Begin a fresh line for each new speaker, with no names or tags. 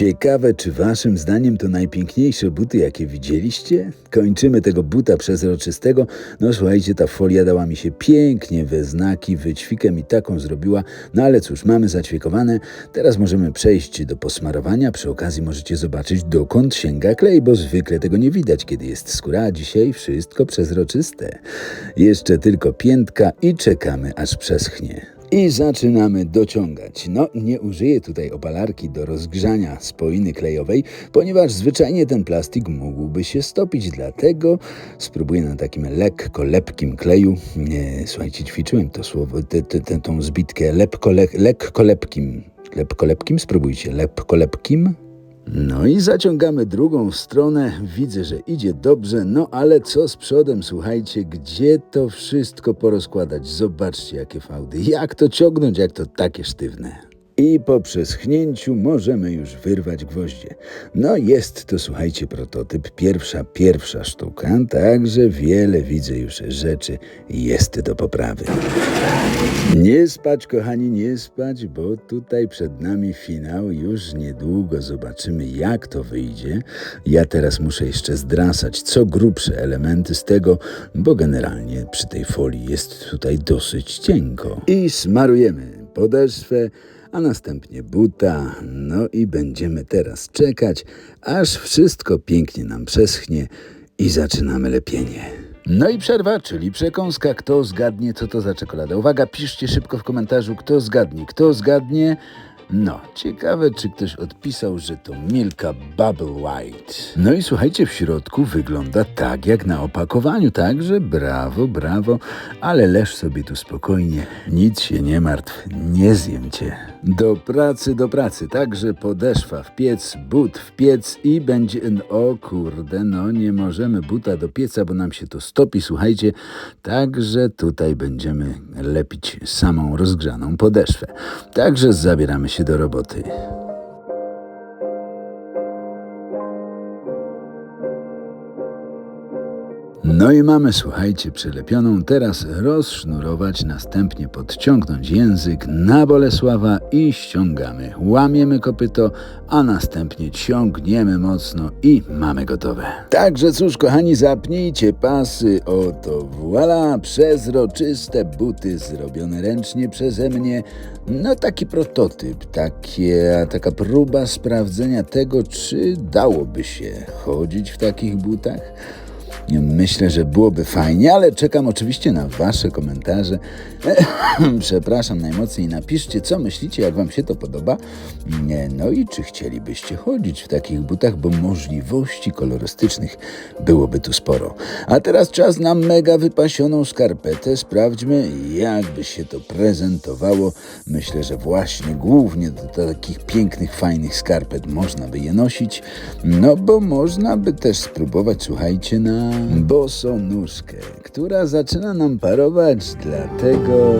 Ciekawe, czy waszym zdaniem to najpiękniejsze buty, jakie widzieliście? Kończymy tego buta przezroczystego. No słuchajcie, ta folia dała mi się pięknie we znaki, wyćwikę mi taką zrobiła. No ale cóż, mamy zaćwiekowane. Teraz możemy przejść do posmarowania. Przy okazji możecie zobaczyć, dokąd sięga klej, bo zwykle tego nie widać, kiedy jest skóra, a dzisiaj wszystko przezroczyste. Jeszcze tylko piętka i czekamy, aż przeschnie. I zaczynamy dociągać. No, nie użyję tutaj opalarki do rozgrzania spoiny klejowej, ponieważ zwyczajnie ten plastik mógłby się stopić, dlatego spróbuję na takim lekko lepkim kleju. Nie, słuchajcie, ćwiczyłem to słowo, tę, tę, tą zbitkę lepko, le, lekko lepkim. Lepko lepkim? Spróbujcie. Lepko lepkim. No i zaciągamy drugą stronę. Widzę, że idzie dobrze, no ale co z przodem? Słuchajcie, gdzie to wszystko porozkładać? Zobaczcie, jakie fałdy. Jak to ciągnąć, jak to takie sztywne. I po przeschnięciu możemy już wyrwać gwoździe. No jest to, słuchajcie, prototyp, pierwsza, pierwsza sztuka, także wiele widzę już rzeczy jest do poprawy. Nie spać, kochani, nie spać, bo tutaj przed nami finał. Już niedługo zobaczymy, jak to wyjdzie. Ja teraz muszę jeszcze zdrasać co grubsze elementy z tego, bo generalnie przy tej folii jest tutaj dosyć cienko. I smarujemy podeszwę, a następnie buta. No i będziemy teraz czekać, aż wszystko pięknie nam przeschnie i zaczynamy lepienie. No i przerwa, czyli przekąska. Kto zgadnie, co to za czekolada? Uwaga, piszcie szybko w komentarzu, kto zgadnie. Kto zgadnie? No, ciekawe, czy ktoś odpisał, że to Milka Bubble White. No i słuchajcie, w środku wygląda tak jak na opakowaniu, także brawo, brawo, ale leż sobie tu spokojnie, nic się nie martw, nie zjem cię. Do pracy, do pracy, także podeszwa w piec, but w piec i będzie, o kurde, no nie możemy buta do pieca, bo nam się to stopi, słuchajcie, także tutaj będziemy lepić samą rozgrzaną podeszwę. Także zabieramy się do roboty. No i mamy, słuchajcie, przylepioną. Teraz rozsznurować, następnie podciągnąć język na Bolesława i ściągamy. Łamiemy kopyto, a następnie ciągniemy mocno i mamy gotowe. Także cóż, kochani, zapnijcie pasy. Oto voilà, przezroczyste buty zrobione ręcznie przeze mnie. No taki prototyp, takie, taka próba sprawdzenia tego, czy dałoby się chodzić w takich butach. Myślę, że byłoby fajnie, ale czekam oczywiście na Wasze komentarze. Przepraszam najmocniej, napiszcie, co myślicie, jak Wam się to podoba. No i czy chcielibyście chodzić w takich butach, bo możliwości kolorystycznych byłoby tu sporo. A teraz czas na mega wypasioną skarpetę. Sprawdźmy, jakby się to prezentowało. Myślę, że właśnie głównie do takich pięknych, fajnych skarpet można by je nosić. No bo można by też spróbować, słuchajcie, na bosą nóżkę, która zaczyna nam parować, dlatego